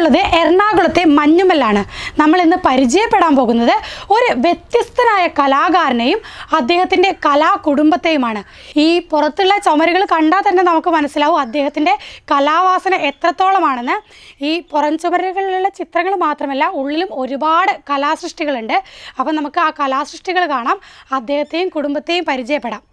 ഞാനിന്നുള്ളത് എറണാകുളത്തെ മഞ്ഞുമല്ലാണ്. നമ്മൾ ഇന്ന് പരിചയപ്പെടാൻ പോകുന്നത് ഒരു വ്യത്യസ്തനായ കലാകാരനെയും അദ്ദേഹത്തിന്റെ കലാകുടുംബത്തെയുമാണ്. ഈ പുറത്തുള്ള ചുമരുകൾ കണ്ടാൽ തന്നെ നമുക്ക് മനസ്സിലാവും അദ്ദേഹത്തിന്റെ കലാവാസന എത്രത്തോളമാണെന്ന്. ഈ പുറം ചുമരുകളിലുള്ള ചിത്രങ്ങൾ മാത്രമല്ല ഉള്ളിലും ഒരുപാട് കലാസൃഷ്ടികളുണ്ട്. അപ്പം നമുക്ക് ആ കലാസൃഷ്ടികൾ കാണാം. അദ്ദേഹത്തെയും കുടുംബത്തെയും പരിചയപ്പെടാം.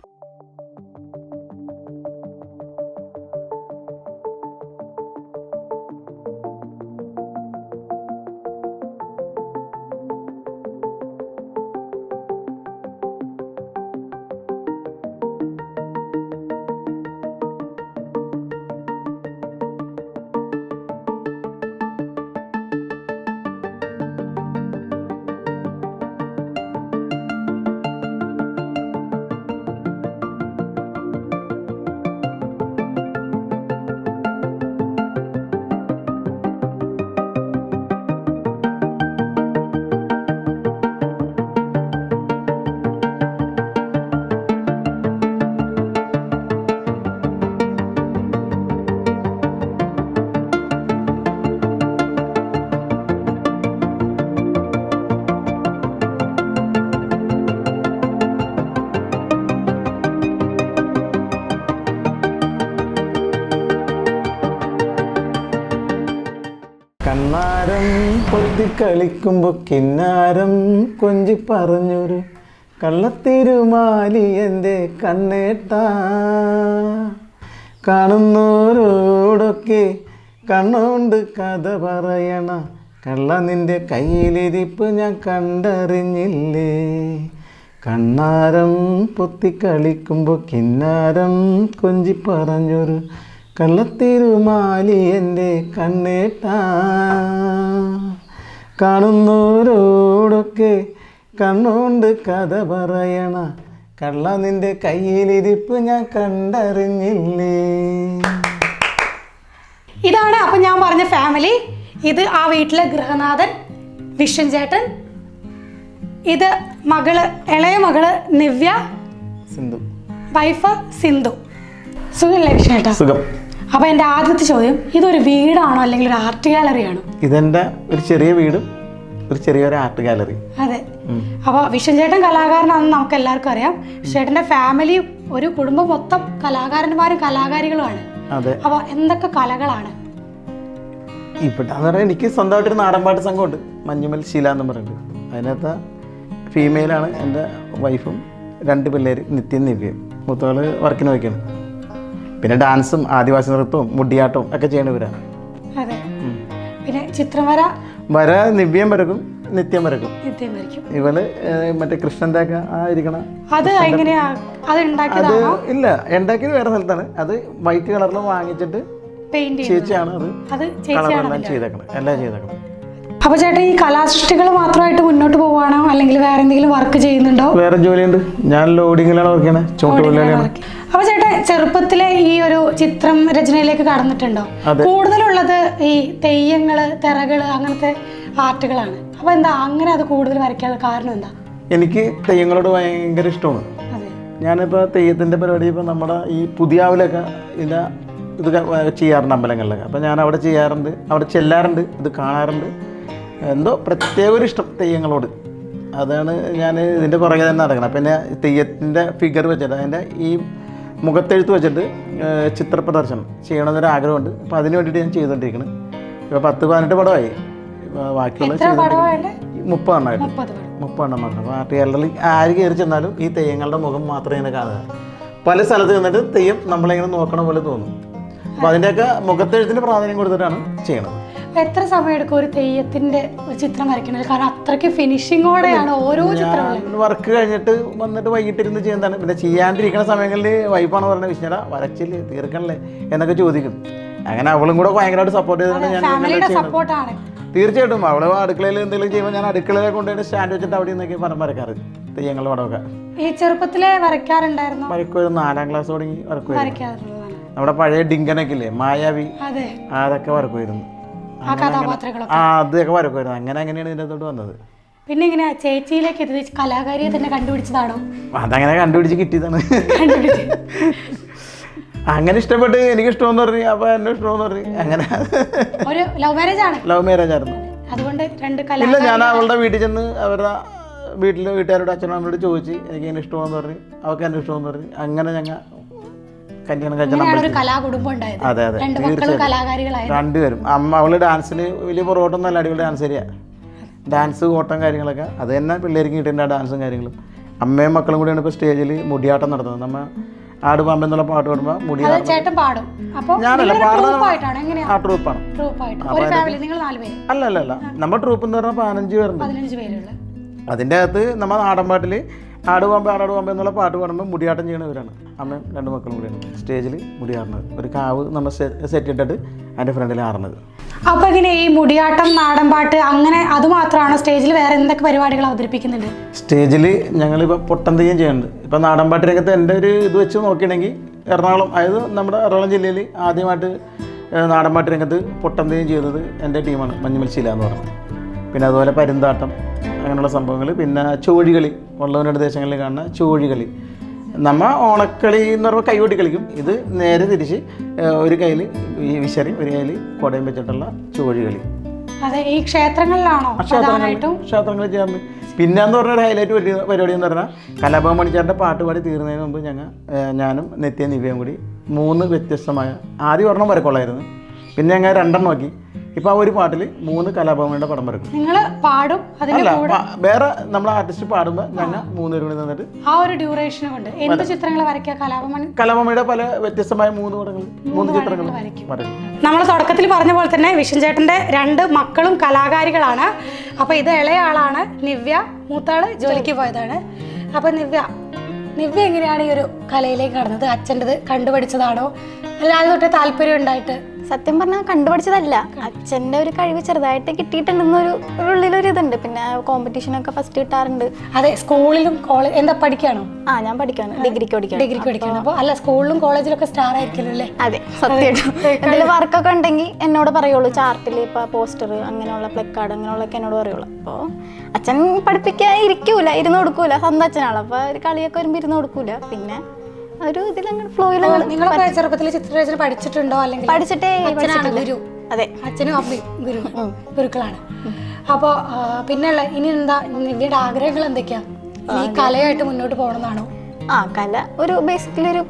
കണ്ണാരം പൊത്തിക്കളിക്കുമ്പോ കിന്നാരം കൊഞ്ചി പറഞ്ഞൊരു കള്ളത്തിരുമാലി എന്റെ കണ്ണേട്ട. കാണുന്നോരോടൊക്കെ കണ്ണുകൊണ്ട് കഥ പറയണ കള്ള നിന്റെ കയ്യിലിരിപ്പ് ഞാൻ കണ്ടറിഞ്ഞില്ലേ? കണ്ണാരം പൊത്തിക്കളിക്കുമ്പോൾ കിന്നാരം കൊഞ്ചി പറഞ്ഞൊരു കള്ളത്തിരുമാലി എന്റെ കണ്ണേട്ട. കാണുന്നവരോടൊക്കെ കണ്ണുകൊണ്ട് കഥ പറയണ കള്ള നിന്റെ കയ്യിലിരിപ്പ് ഞാൻ കണ്ടറിഞ്ഞില്ലേ? ഇതാണ് അപ്പം ഞാൻ പറഞ്ഞ ഫാമിലി. ഇത് ആ വീട്ടിലെ ഗൃഹനാഥൻ വിഷൻ ചേട്ടൻ. ഇത് മകൾ ഇളയ മകൾ നിവ്യ. സിന്ധു. വൈഫ് സിന്ധു. സുഖല്ലേ വിഷ്ണേട്ടാ സുഖം. അപ്പൊ എന്റെ ആദ്യത്തെ ചോദ്യം ഇതൊരു വീടാണോ അല്ലെങ്കിൽ ഒരു ആർട്ട് ഗാലറി ആണോ? ഇതെന്റെ ഒരു ചെറിയ വീടും ഒരു ചെറിയൊരു ആർട്ട് ഗാലറി അതെ. അപ്പൊ വിശ്വചേട്ടൻ ചേട്ടൻ കലാകാരനാണെന്ന് നമുക്ക് എല്ലാവർക്കും അറിയാം ചേട്ടന്റെ ഫാമിലി ഒരു കുടുംബം മൊത്തം കലാകാരന്മാരും കലാകാരികളുമാണ്. അതെ. അപ്പോൾ എന്തൊക്കെ കലകളാണ്? ഇവിടെ പറഞ്ഞാൽ എനിക്ക് സ്വന്തമായിട്ടൊരു നാടൻപാട്ട് സംഘമുണ്ട്. മഞ്ഞുമൽ ശീല എന്ന് പറഞ്ഞിട്ട്. അതിനകത്ത് ഫീമെയിലാണ് എന്റെ വൈഫും രണ്ട് പിള്ളേർ നിത്യം നിവ്യം മൂത്തവൾ വർക്കിന് വയ്ക്കണം പിന്നെ ഡാൻസും ആദിവാസി നൃത്തവും മുടിയാട്ടവും ഒക്കെ ചെയ്യണവരാണ് അതെ. പിന്നെ ചിത്രവര വര? നിവ്യം വരക്കും നിത്യം വരക്കും നിത്യം വരയ്ക്കും. ഇവൾ മറ്റേ കൃഷ്ണന്റെ ഒക്കെ ആ ഇരിക്കണ അത് എങ്ങനെയാ? അത് അത് ഉണ്ടാക്കിയതാണോ ഇല്ല ഉണ്ടാക്കിയത് വേറെ സ്ഥലത്താണ്. അത് വൈറ്റ് കളറിൽ വാങ്ങിച്ചിട്ട് പെയിന്റ് ചെയ്യുന്നത്. ചേച്ചിയാണ് അത് അത് ചേച്ചിയാണ്? കളറെല്ലാം ചെയ്തേക്കണം എല്ലാം ചെയ്തേക്കണം അപ്പൊ ചേട്ടൻ ഈ കലാസൃഷ്ടികൾ മാത്രമായിട്ട് മുന്നോട്ട് പോവാണോ അല്ലെങ്കിൽ വേറെ എന്തെങ്കിലും വർക്ക് ചെയ്യുന്നുണ്ടോ? വേറെ ജോലിയുണ്ട് ഞാൻ ലോഡിങ്ങിലാണ് വർക്ക് ചെയ്യണത് ചുമട്ടുതൊഴിലാളിയാണ് അപ്പൊ ചേട്ടൻ ചെറുപ്പത്തിലെ ഈ ഒരു ചിത്രം രചനയിലേക്ക് കടന്നിട്ടുണ്ടോ. കൂടുതലുള്ളത് ഈ തെയ്യങ്ങൾ തിറകൾ അങ്ങനത്തെ ആർട്ടുകളാണ്. അപ്പൊ എന്താ അങ്ങനെ അത് കൂടുതൽ വരയ്ക്കാൻ കാരണം എന്താ? എനിക്ക് തെയ്യങ്ങളോട് ഭയങ്കര ഇഷ്ടമാണ്. ഞാനിപ്പോൾ തെയ്യത്തിന്റെ പരിപാടി ഇപ്പോൾ നമ്മുടെ ഈ പുതിയാവിലൊക്കെ ഇതിന്റെ ഇത് ചെയ്യാറുണ്ട് അമ്പലങ്ങളിലൊക്കെ. അപ്പോൾ ഞാൻ അവിടെ ചെയ്യാറുണ്ട്. അവിടെ ചെല്ലാറുണ്ട്. ഇത് കാണാറുണ്ട്. എന്തോ പ്രത്യേക ഒരു ഇഷ്ടം തെയ്യങ്ങളോട്. അതാണ് ഞാൻ ഇതിന്റെ പുറകെ തന്നെ നടക്കണം പിന്നെ തെയ്യത്തിന്റെ ഫിഗർ വെച്ചിട്ട് അതിന്റെ ഈ മുഖത്തെഴുത്ത് വെച്ചിട്ട് ചിത്ര പ്രദർശനം ചെയ്യണമെന്നൊരു ആഗ്രഹമുണ്ട്. അപ്പോൾ അതിന് വേണ്ടിയിട്ട് ഞാൻ ചെയ്തുകൊണ്ടിരിക്കുന്നത് ഇപ്പോൾ പത്ത് പതിനെട്ട് പടമായി. ബാക്കിയുള്ള മുപ്പതെണ്ണമായിട്ട്. മുപ്പതെണ്ണം മാത്രം. അപ്പോൾ ആ ഗാലറിയിൽ ആര് കയറി ചെന്നാലും ഈ തെയ്യങ്ങളുടെ മുഖം മാത്രമേ ഇങ്ങനെ കാണുക പല സ്ഥലത്ത് നിന്നിട്ട് തെയ്യം നമ്മളിങ്ങനെ നോക്കണ പോലെ തോന്നും. അപ്പോൾ അതിന്റെയൊക്കെ മുഖത്തെഴുത്തിന് പ്രാധാന്യം കൊടുത്തിട്ടാണ് ചെയ്യണത്. എത്ര സമയം എടുക്കും ഒരു തെയ്യത്തിന്റെ ഒരു ചിത്രം വരയ്ക്കണത് കാരണം അത്രയ്ക്ക് ഫിനിഷിങ്ങോടെയാണ് ഓരോ ചിത്രങ്ങളും. വർക്ക് കഴിഞ്ഞിട്ട് വന്നിട്ട് വൈകിട്ടിരുന്ന് ചെയ്യുന്നതാണ്. പിന്നെ ചെയ്യാണ്ടിരിക്കുന്ന സമയങ്ങളിൽ വൈഫാണ് പറയുന്നത് വിഷ്ണുടാ വരച്ചില്ലേ തീർക്കണല്ലേ എന്നൊക്കെ ചോദിക്കും. അങ്ങനെ അവളും കൂടെ ഭയങ്കരമായിട്ട് സപ്പോർട്ട് ചെയ്തിട്ടാണ് ഞാൻ ഫാമിലിയുടെ ഇതെല്ലാം ചെയ്യുന്നത്. സപ്പോർട്ടാണ് തീർച്ചയായിട്ടും. അവൾ അടുക്കളയിൽ എന്തെങ്കിലും ചെയ്യുമ്പോൾ ഞാൻ അടുക്കളയിൽ കൊണ്ടുപോയി സ്റ്റാൻഡ് വെച്ചിട്ട് അവിടെ നിന്നൊക്കെ പടം വരക്കാറ് തെയ്യങ്ങളുടെ പടമൊക്കെ. ഈ ചെറുപ്പത്തിലെ വരയ്ക്കാറുണ്ടായിരുന്നു? ഒരു നാലാം ക്ലാസ് തുടങ്ങി വരക്കുമായിരുന്നു നമ്മുടെ പഴയ ഡിങ്കനൊക്കെ ഇല്ലേ? മായാവി. അതെ. അതൊക്കെ വരക്കുമായിരുന്നു ആ കഥാപാത്രങ്ങളൊക്കെ. ആ അതൊക്കെ വരക്കുമായിരുന്നു. അങ്ങനെ അങ്ങനെയാണ് ഇതിന്റെ അകത്തോട്ട് വന്നത്. പിന്നെ ഇങ്ങനെ ചേച്ചിയിലേക്ക് എത്തി കലാകാരിയെ തന്നെ കണ്ടുപിടിച്ചതാണോ? അതങ്ങനെ കണ്ടുപിടിച്ച് കിട്ടിയതാണ്. അങ്ങനെ ഇഷ്ടപ്പെട്ട് എനിക്ക് ഇഷ്ടമെന്ന് പറഞ്ഞു അപ്പൊ എന്നെ ഇഷ്ടമെന്ന് പറഞ്ഞു അങ്ങനെ. ഒരു ലവ് മാരേജ് ആണ്. ലവ് മാരേജ് ആയിരുന്നു. അതുകൊണ്ട് രണ്ട് കല ഇല്ല ഞാൻ അവളുടെ വീട്ടിൽ ചെന്ന് അവരുടെ വീട്ടിൽ വീട്ടുകാരോട് അച്ഛനോട് ചോദിച്ച് എനിക്ക് എന്നെ ഇഷ്ടമെന്ന് പറഞ്ഞു അവൾക്ക് എന്നെ ഇഷ്ടമെന്ന് പറഞ്ഞു അങ്ങനെ ഞങ്ങൾ കല്യാണം കഴിച്ച അങ്ങനെയാണ് ഒരു കലാകുടുംബം ഉണ്ടായത്. അതെ അതെ. കലാകാരികളായിരുന്നു രണ്ടുപേരും. അമ്മ അവൾ ഡാൻസിന് വലിയ പുറകോട്ടൊന്നും അടിപൊളി ഡാൻസ് ശരിയാ ഡാൻസ് ഓട്ടം കാര്യങ്ങളൊക്കെ. അത് തന്നെ പിള്ളേർക്ക് കിട്ടേണ്ട ഡാൻസും കാര്യങ്ങളും. അമ്മയും മക്കളും കൂടിയാണ് ഇപ്പോൾ സ്റ്റേജിൽ മുടിയാട്ടം നടത്തുന്നത്. നമ്മ ആട് പാമ്പ് എന്നുള്ള പാട്ട് പാടുമ്പോൾ മുടിയാട്ടം പാടും. ഞാനല്ല എങ്ങനെയാ? ആ ട്രൂപ്പാണ് അല്ല അല്ല അല്ല നമ്മുടെ ട്രൂപ്പ് എന്ന് പറഞ്ഞാൽ പതിനഞ്ച് പേരുണ്ട്. അതിന്റെ അകത്ത് നമ്മ നാടൻ പാട്ടിൽ ആട് ആടാടുപാമ്പ് ആടാട് പാമ്പ് എന്നുള്ള പാട്ട് പാടുമ്പോൾ മുടിയാട്ടം ചെയ്യണവരാണ് അമ്മയും രണ്ട് മക്കളും കൂടിയാണ് സ്റ്റേജിൽ മുടിയാടുന്നത്. ഒരു കാവ് നമ്മൾ സെറ്റ് ഇട്ടിട്ട് അതിന്റെ ഫ്രണ്ടിൽ ആടുന്നത്. അപ്പോൾ ഇങ്ങനെ ഈ മുടിയാട്ടം നാടൻ പാട്ട് അങ്ങനെ അത് മാത്രമാണ് സ്റ്റേജിൽ വേറെ എന്തൊക്കെ പരിപാടികൾ അവതരിപ്പിക്കുന്നുണ്ട്? സ്റ്റേജിൽ ഞങ്ങളിപ്പോൾ പൊട്ടം തെയ്യം ചെയ്യുന്നുണ്ട്. ഇപ്പോൾ നാടൻപാട്ട് രംഗത്ത് എന്റെ ഒരു ഇത് വെച്ച് നോക്കുകയാണെങ്കിൽ എറണാകുളം അതായത് നമ്മുടെ എറണാകുളം ജില്ലയിൽ ആദ്യമായിട്ട് നാടൻ പാട്ട് രംഗത്ത് പൊട്ടം തെയ്യം ചെയ്തത് എന്റെ ടീമാണ് മഞ്ഞുമൽശീല എന്ന് പറയുന്നത്. പിന്നെ അതുപോലെ പരുന്താട്ടം അങ്ങനെയുള്ള സംഭവങ്ങൾ പിന്നെ ചോഴികളി വള്ളവരുടെ ദേശങ്ങളിൽ കാണുന്ന ചോഴികളി. നമ്മൾ ഓണക്കളി എന്ന് പറയുമ്പോൾ കൈകൊട്ടി കളിക്കും. ഇത് നേരെ തിരിച്ച് ഒരു കയ്യിൽ ഈ വിശറി ഒരു കയ്യിൽ കുടയും വെച്ചിട്ടുള്ള ചോഴികളി. അതെ ഈ ക്ഷേത്രങ്ങളിലാണോ പ്രധാനമായിട്ടും? ക്ഷേത്രങ്ങളിൽ ചേർന്ന്. പിന്നെ എന്ന് പറഞ്ഞ ഒരു ഹൈലൈറ്റ് പരിപാടി എന്ന് പറഞ്ഞാൽ കലാഭവൻ മണിച്ചാറിന്റെ പാട്ട് പാടി തീർന്നതിന് മുമ്പ് ഞങ്ങൾ ഞാനും നിത്യ നിവ്യയും കൂടി മൂന്ന് വ്യത്യസ്തമായ ആദ്യം ഒരെണ്ണം വരക്കുള്ളായിരുന്നു പിന്നെ ഞങ്ങൾ രണ്ടെണ്ണം നോക്കി. ഇപ്പോൾ ആ ഒരു പാട്ടിൽ മൂന്ന് കലാഭവനിയുടെ പടം വരക്കും. നിങ്ങൾ പാടും അല്ല പ- വേറെ നമ്മൾ ആർട്ടിസ്റ്റ് പാടുമ്പോൾ ഞങ്ങൾ മൂന്നുപേരും കൂടി നിന്നിട്ട് ആ ഒരു ഡ്യൂറേഷൻ കൊണ്ട് എന്ത് ചിത്രങ്ങൾ വരയ്ക്കുക കലാപമണി കലാഭവനിയുടെ പല വ്യത്യസ്തമായ മൂന്ന് പടങ്ങൾ മൂന്ന് ചിത്രങ്ങൾ വരയ്ക്കും. നമ്മൾ തുടക്കത്തിൽ പറഞ്ഞ പോലെ തന്നെ വിഷൻ രണ്ട് മക്കളും കലാകാരികളാണ്. അപ്പോൾ ഇത് ഇളയ ആളാണ് നിവ്യ മൂത്താൾ ജോലിക്ക് പോയതാണ്. അപ്പോൾ നിവ്യ നിവ്യ എങ്ങനെയാണ് ഈ ഒരു കലയിലേക്ക് കടന്നത്? അച്ഛന്റെ കണ്ടുപഠിച്ചതാണോ? അല്ലാതെ തൊട്ട് താല്പര്യം ഉണ്ടായിട്ട്. സത്യം പറഞ്ഞാൽ കണ്ടുപിടിച്ചതല്ല അച്ഛന്റെ ഒരു കഴിവ് ചെറുതായിട്ട് കിട്ടിയിട്ടുണ്ടെന്നൊരു ഉള്ളിലൊരു ഇതുണ്ട്. പിന്നെ കോമ്പറ്റീഷനൊക്കെ ഫസ്റ്റ് കിട്ടാറുണ്ട്. അതെ സ്കൂളിലും കോളേജ് എന്താ പഠിക്കാണോ? ആ ഞാൻ പഠിക്കാണ്. ഡിഗ്രിക്ക് പഠിക്കാണ്. ഡിഗ്രിക്ക് പഠിക്കണം. അപ്പോൾ അല്ല സ്കൂളിലും കോളേജിലൊക്കെ സ്റ്റാർ ആയിരിക്കും അല്ലേ? അതെ സത്യമായിട്ടും. എന്തെങ്കിലും വർക്കൊക്കെ ഉണ്ടെങ്കിൽ എന്നോട് പറയുള്ളൂ. ചാർട്ടിൽ ഇപ്പോൾ പോസ്റ്റർ അങ്ങനെയുള്ള പ്ലക്കാർഡ് അങ്ങനെയുള്ളതൊക്കെ എന്നോട് പറയുള്ളൂ. അപ്പോൾ അച്ഛൻ പഠിപ്പിക്കാൻ ഇരിക്കൂല ഇരുന്ന് കൊടുക്കൂല. സ്വന്തം അച്ഛനാണ്. അപ്പോൾ ഒരു കളിയൊക്കെ വരുമ്പോൾ ഇരുന്ന് കൊടുക്കൂല. പിന്നെ ഒരു ഇതിലങ്ങനെ ഫ്ലോയിൽ നിങ്ങളൊക്കെ ചെറുപ്പത്തിൽ ചിത്രരചന പഠിച്ചിട്ടുണ്ടോ? അല്ലെങ്കിൽ പഠിച്ചിട്ടേ അച്ഛനാണ് ഗുരു. അതെ. അച്ഛനും അമ്മയും ഗുരു ഗുരുക്കളാണ്. അപ്പോൾ പിന്നെയുള്ള ഇനി എന്താ നിങ്ങളുടെ ആഗ്രഹങ്ങൾ എന്തൊക്കെയാ? ഈ കലയായിട്ട് മുന്നോട്ട് പോകണമെന്നാണോ? ആ കല. ഒരു ബേസിക്കലി ഒരു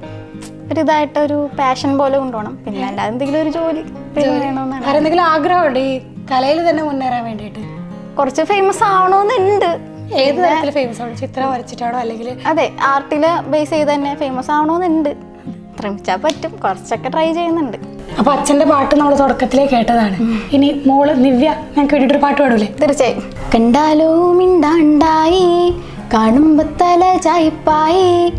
ഒരു ഇതായിട്ട് ഒരു പാഷൻ പോലെ കൊണ്ടുപോകണം. പിന്നെ അല്ലാതെ എന്തെങ്കിലും ഒരു ജോലി വേണമെന്നാണ്. എന്തെങ്കിലും ആഗ്രഹമുണ്ട് ഈ കലയിൽ തന്നെ മുന്നേറാൻ വേണ്ടിയിട്ട്? കുറച്ച് ഫേമസ് ആവണമെന്നുണ്ട്. ഏത് തരത്തിൽ ഫേമസ് ആണ്? ചിത്രം വരച്ചിട്ടാണോ? അല്ലെങ്കിൽ അതെ ആർട്ടിൽ ബേസ് ചെയ്ത് തന്നെ ഫേമസ് ആവണമെന്നുണ്ട് ശ്രമിച്ചാൽ പറ്റും. കുറച്ചൊക്കെ ട്രൈ ചെയ്യുന്നുണ്ട്. അപ്പൊ അച്ഛന്റെ പാട്ട് നമ്മൾ തുടക്കത്തിലേ കേട്ടതാണ്. ഇനി മോൾ നിവ്യ ഞങ്ങൾക്ക് വേണ്ടിയിട്ടൊരു പാട്ട് പാടൂലേ? തീർച്ചയായും. കണ്ടാലോ മിണ്ടാണ്ടായി കാണുമ്പോ തല ചായ്പായി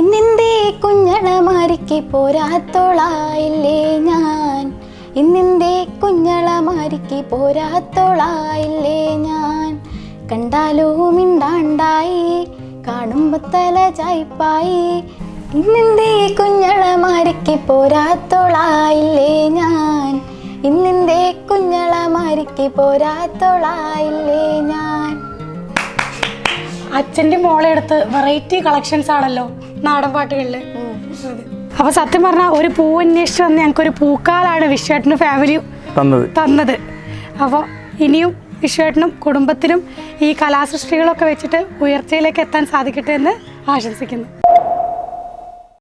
ഇന്നിന്തേ കുഞ്ഞളമാരിക്ക് പോരാത്തോളായില്ലേ ഞാൻ? ഇന്നിന്തേ കുഞ്ഞളമാരിക്ക് പോരാത്തോളായില്ലേ ഞാൻ? കണ്ടാലോ മിണ്ടാണ്ടായി കാണുമ്പോ തല ചായ്പായി. ഇന്നെന്തേ കുഞ്ഞള മാരിക്ക് പോരാത്തോളായില്ലേ ഞാൻ? ഇന്നിന്റെ കുഞ്ഞളമാരിക്ക് പോരാത്തോളായില്ലേ ഞാൻ? അച്ഛന്റെ മോളെ അടുത്ത് വെറൈറ്റി കളക്ഷൻസ് ആണല്ലോ നാടൻ പാട്ടുകളിൽ അപ്പൊ സത്യം പറഞ്ഞാൽ ഒരു പൂ അന്വേഷിച്ച് വന്ന് ഞങ്ങൾക്ക് ഒരു പൂക്കാലാണ് വിശ്വേട്ടന് ഫാമിലി തന്നത്. തന്നത്. അപ്പോൾ ഇനിയും വിശ്വേട്ടനും കുടുംബത്തിനും ഈ കലാസൃഷ്ടികളൊക്കെ വെച്ചിട്ട് ഉയർച്ചയിലേക്ക് എത്താൻ സാധിക്കട്ടെ എന്ന് ആശംസിക്കുന്നു.